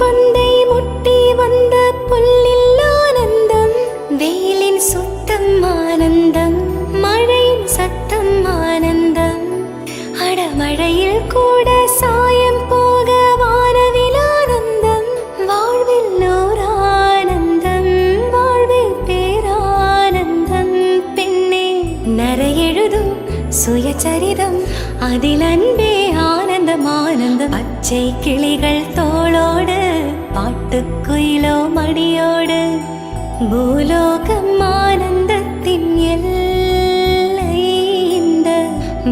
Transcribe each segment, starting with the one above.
பந்தை முட்டி வந்த புல்லில் ஆனந்தம் வெயிலின் சுத்தம் ஆனந்தம் மழையின் சத்தம் ஆனந்தம். அடமழையில் கூட சாயம் போக வானவில் ஆனந்தம் வாழ்வில் ஓர் ஆனந்தம் வாழ்வில் பேரானந்தம். பெண்ணே நரையெழுதும் சுயச்சரிதம் அதில் அன்பே ஆனந்தம். ஆனந்தம் பச்சை கிளிகள் தோளோடு பாட்டுக்குயிலோ மடியோடு பூலோகம் ஆனந்தத்தின் எல்லை இந்த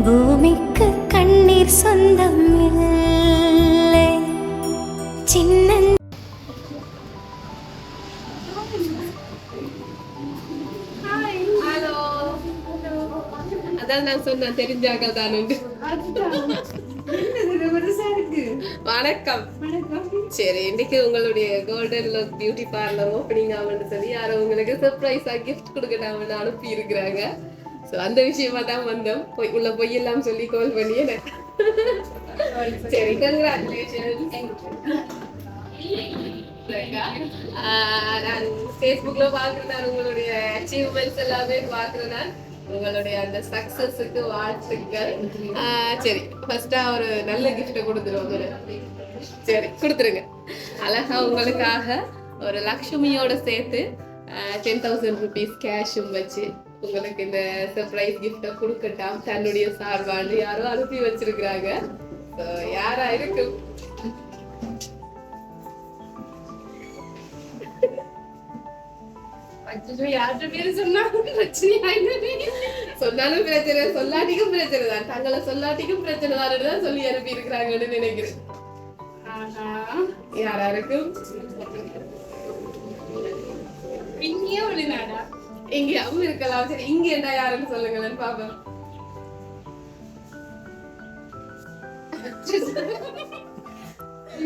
பூமிக்கு கண்ணீர் சொந்தம் இல்லை. சின்ன ஹலோ. அதான் நான் சொன்னேன் தெரிஞ்சாக தானுண்டு வணக்கம். சரி இன்னைக்கு உங்களுடைய golden look beauty parlour opening ஆகும்னு சொல்லி யாரோ உங்களுக்கு சர்ப்ரைஸா கிஃப்ட் கொடுக்கணும்னு அனுப்பி இருக்கிறாங்க ஸோ அந்த விஷயமா தான் வந்தோம். போய் உள்ள பொய்யெல்லாம் சொல்லி கால் பண்ணி சரி கங்க்ராச்சுலேஷன் நான் ஃபேஸ்புக்ல பாக்குறேன் நான் உங்களுடைய அச்சீவ்மெண்ட்ஸ் எல்லாமே பாக்குறேன் நான். உங்களுடைய அந்த சக்சஸுக்கு வாழ்த்துக்கள். ஆஹ் சரி ஃபர்ஸ்டா ஒரு நல்ல கிஃப்ட் கொடுத்துருவோம் சரி கொடுத்துருங்க. அழகா உங்களுக்காக ஒரு லக்ஷ்மியோட சேர்த்து டென் தௌசண்ட் ருபீஸ் கேஷும் வச்சு உங்களுக்கு இந்த சர்ப்ரைஸ் கிஃப்டை கொடுக்கட்டாம். தன்னுடைய சார்பாண்டு யாரோ அனுப்பி வச்சிருக்கிறாங்க. So, யாரா இருக்கும்? சொன்னாலும் பிரச்சனை சொல்லாட்டிக்கும் பிரச்சனை தான். தங்களை சொல்லாட்டிக்கும் பிரச்சனை தான். சொல்லி அனுப்பி இருக்கிறாங்கன்னு நினைக்கிறேன். யாரா இருக்கும் எங்கேயாவும் இருக்கலாம். சரி இங்க என்ன யாருன்னு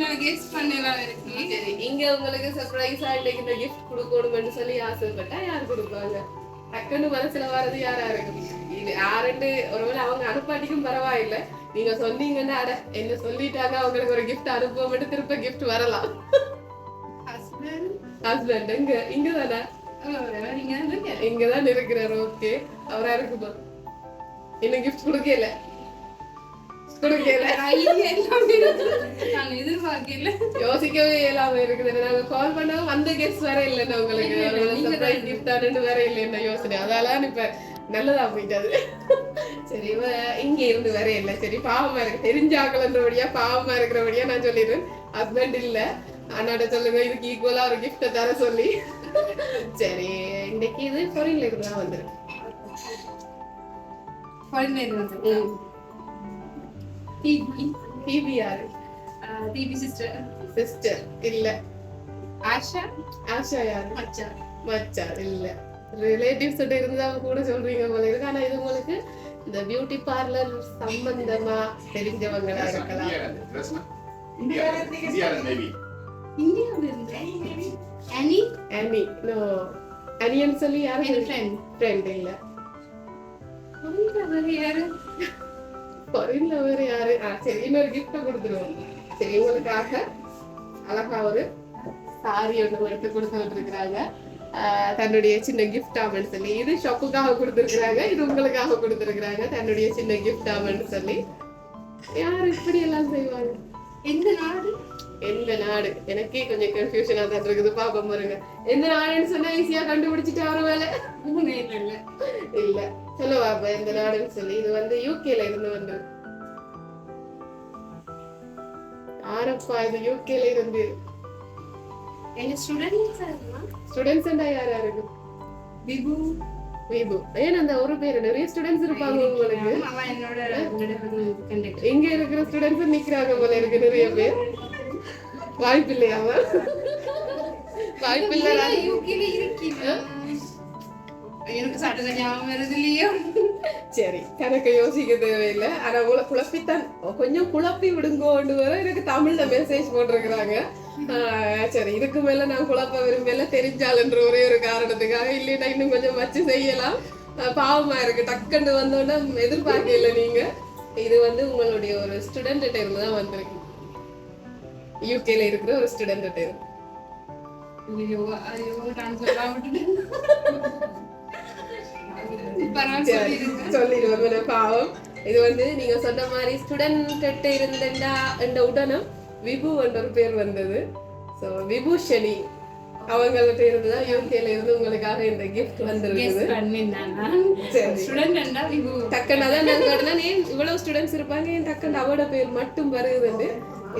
பாப்போம் சரி. இங்க உங்களுக்கு சர்ப்ரைஸா இன்னைக்கு இந்த கிஃப்ட் கொடுக்கணும்னு சொல்லி ஆசைப்பட்டா யார் கொடுப்பாங்க? டக்குன்னு மனசுல வர்றது யாரா இருக்கும்? இது யாருன்னு ஒருவேளை அவங்க அனுப்பாட்டிக்கும் பரவாயில்லை. நீங்க சொன்னீங்கன்னா அட என்ன சொல்லிட்டாங்க அவங்களுக்கு ஒரு gift அனுப்ப மட்டும் திருப்ப gift வரலாம். ஹஸ்பண்ட் இங்க இங்க தானே இங்கதான் இருக்கிறாரு ஓகே அவரா இருக்குமா? இன்னும் gift கொடுக்கல? கொடுக்கல யோசிக்கவே இயலாம இருக்குது. நாங்க கால் பண்ணா வந்த கெஸ்ட் வேற இல்லைன்னு உங்களுக்கு கிஃப்ட் ஆனு வேற இல்லைன்னு யோசனை. அதால இப்ப நல்லதா போயிட்டது. சரி இவ இங்க இருந்து வேற இல்ல. சரி பாவமா இருக்கு. தெரிஞ்சாக்கலன்றபடியா பாவமா இருக்கிறபடியா நான் சொல்லிடுறேன். ஹஸ்பண்ட் இல்ல. அண்ணாட்ட சொல்லுங்க இதுக்கு ஈக்குவலா ஒரு gift தர சொல்லி. சரி இன்னைக்கு இது பொரியல இருந்து தான் வந்துருக்கு பிபிஆர் சிஸ்டர் இல்ல ஆஷா ஆஷா யாரு மச்சா மச்சான் இல்ல ரிலேட்டிவ்ஸ் கிட்ட இருந்தா கூட சொல்றீங்க போல இருக்கு ஆனா இது உங்களுக்கு இந்த பியூட்டி பார்லர் சம்பந்தமா தெரிஞ்சவங்களா இருக்கலாம் இந்தியாவுல இருந்து அனி அனி நோ அனியன் சொல்லி யாரு என் ஃப்ரெண்ட் ஃப்ரெண்ட் இல்ல யாரு ஃபாரின்ல வேற யாரு? சரி இன்னொரு கிஃப்ட் கொடுத்துருவோம். சரி உங்களுக்காக அழகா ஒரு சாரி ஒன்று எடுத்து கொடுத்து இருக்கிறாங்க தன்னுடைய சின்ன கிஃப்ட் ஆமன்னு சொல்லி. இது ஷாப்புக்காக கொடுத்துருக்குறாங்க இது உங்களுக்காக கொடுத்துருக்குறாங்க தன்னுடைய சின்ன கிஃப்ட் ஆமன்னு சொல்லி. யார் இப்படி எல்லாம் செய்வாங்க? எங்க நாடு? எந்த நாடு? எனக்கே கொஞ்சம் கன்ஃபியூஷனா தான் இருக்குது. பாப்போம் பாருங்க. எந்த நாடுன்னு சொன்னா ஈஸியா கண்டுபிடிச்சிட்டு வர வேலை. இல்ல இல்ல சொல்ல பாப்பா எந்த நாடுன்னு சொல்லி. இது வந்து யூகேல இருந்து வந்து ஆரப்பா இது யூகேல இருந்து. எங்க ஸ்டூடெண்ட் ஸ்டூடெண்ட்ஸ் யாரா இருக்கு? விபு. விபு. ஏன் அந்த ஒரு பேர்? நிறைய ஸ்டூடெண்ட்ஸ் இருப்பாங்க உங்களுக்கு. இங்க இருக்கிற ஸ்டூடெண்ட்ஸ் நிக்கிறாங்க போல இருக்கு நிறைய பேர். வாய்ப்பு இல்லையாவா வாய்ப்பு இல்ல யூகேல இருக்கீங்க எனக்கு சட்டத்தை ஞாபகம் வருது இல்லையோ? சரி. கணக்க யோசிக்க தேவையில்லை. ஆனா உங்களை குழப்பித்தான். கொஞ்சம் குழப்பி விடுங்கோண்டு வர எனக்கு தமிழ்ல மெசேஜ் போட்டிருக்கிறாங்க. சரி. இதுக்கு மேல நான் குழப்ப விரும்பல. தெரிஞ்சாலுன்ற ஒரே ஒரு காரணத்துக்காக இல்லைன்னா இன்னும் கொஞ்சம் வச்சு செய்யலாம். பாவமா இருக்கு. டக்குன்னு வந்தோன்னா எதிர்பார்க்கல நீங்க. இது வந்து உங்களுடைய ஒரு ஸ்டூடெண்ட் இருந்து தான் வந்திருக்கு. யூகேல இருக்கிற ஒரு ஸ்டூடெண்ட் இருக்கு. சரி, சொல்லிடுங்க சொல்லிடுவோம் பாவம். இது வந்து நீங்க சொன்ன மாதிரி ஸ்டூடெண்ட் இருந்தா என்ற உடனும் விபு என்ற ஒரு பேர் வந்தது. ஸோ விபூஷணி அவங்கள்ட்ட இருந்து தான் யூகேல இருந்து உங்களுக்காக இந்த கிஃப்ட் வந்திருக்குது. நான். கேட்டேன் ஏன் இவ்வளவு ஸ்டூடெண்ட்ஸ் இருப்பாங்க? ஏன் டக்குன்னு அவட பேர் மட்டும் வருதுன்னு?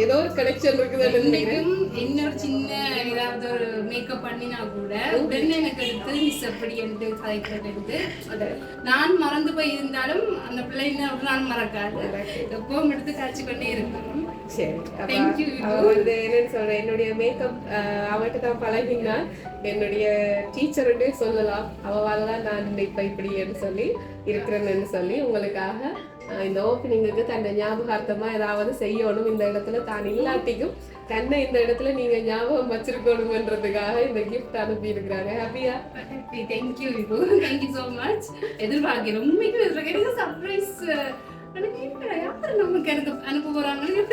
ஏதோ ஒரு கனெக்ஷன் நினைக்கிறேன். இன்னைக்கும் இன்னொரு சின்ன ஏதாவது ஒரு மேக்கப் பண்ணினா கூட உடனே எனக்கு எடுத்து மிஸ் அப்படி என்று கதைக்கிறது எடுத்து அது. நான் மறந்து போய் இருந்தாலும் அந்த பிள்ளைங்க ஒரு நாள் மறக்காது. எப்பவும் எடுத்து காய்ச்சி கொண்டே இருக்கும் சரி வந்து என்னன்னு சொல்றேன் என்னுடைய மேக்கப் அவட்ட தான் பழகினா என்னுடைய டீச்சருன்னே சொல்லலாம். அவளால தான் நான் இப்ப இப்படின்னு சொல்லி இருக்கிறேன்னு சொல்லி உங்களுக்காக இந்த ஓப்பனிங்குக்கு தன்னை ஞாபகார்த்தமா ஏதாவது செய்யணும் இந்த இடத்துல தான் இல்லாட்டிக்கும் தன்னை இந்த இடத்துல நீங்க ஞாபகம் வச்சிருக்கணுங்கன்றதுக்காக இந்த கிஃப்ட் அனுப்பி இருக்கிறாங்க ஹாப்பியா தேங்க்யூ இப்போ தேங்க்யூ ஸோ மச் எதிர்பார்க்கிறேன். ரொம்ப எதிர்பார்க்கிறேன் சர்ப்ரைஸ் எனக்கு நமக்கு எனக்கு அனுப்ப போறாங்கன்னு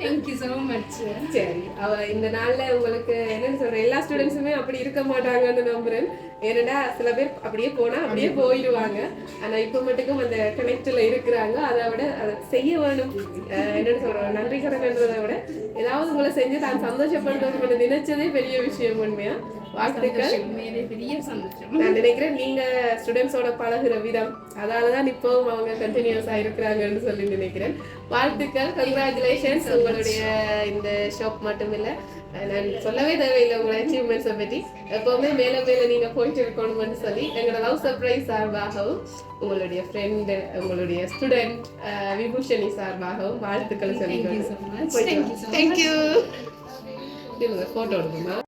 தேங்க்யூ ஸோ மச் சரி அவ இந்த நாள்ல உங்களுக்கு என்னன்னு சொல்றேன் எல்லா ஸ்டூடெண்ட்ஸுமே அப்படி இருக்க மாட்டாங்கன்னு நம்புறேன். ஏன்னா சில பேர் அப்படியே போனா அப்படியே போயிடுவாங்க ஆனா இப்ப மட்டுக்கும் அந்த கனெக்ட்ல இருக்கிறாங்க. அதை விட அதை செய்ய வேணும். என்னன்னு சொல்றோம் நன்றி கடன்றதை விட ஏதாவது உங்களை செஞ்சு தான் சந்தோஷப்படுறது நினைச்சதே பெரிய விஷயம் உண்மையா? வாழ்த்துக்கள் உண்மையிலே பெரிய சந்தோஷம். நான் நினைக்கிறேன் நீங்க ஸ்டூடெண்ட்ஸோட பழகுற விதம் அதால தான் இப்பவும் அவங்க கண்டினியூஸா இருக்கிறாங்கன்னு சொல்லி நினைக்கிறேன். வாழ்த்துக்கள் கங்க்ராச்சுலேஷன்ஸ் உங்களுடைய இந்த ஷாப் மட்டும் இல்ல நான் சொல்லவே தேவையில்லை உங்களோட அச்சீவ்மெண்ட்ஸை பற்றி எப்பவுமே மேல மேல நீங்க போயிட்டு இருக்கணும்னு சொல்லி எங்களோட லவ் சர்ப்ரைஸ் சார்பாகவும் உங்களுடைய ஃப்ரெண்டு உங்களுடைய ஸ்டூடெண்ட் விபூஷணி சார்பாகவும் வாழ்த்துக்கள் much. Thank you photo எடுக்குமா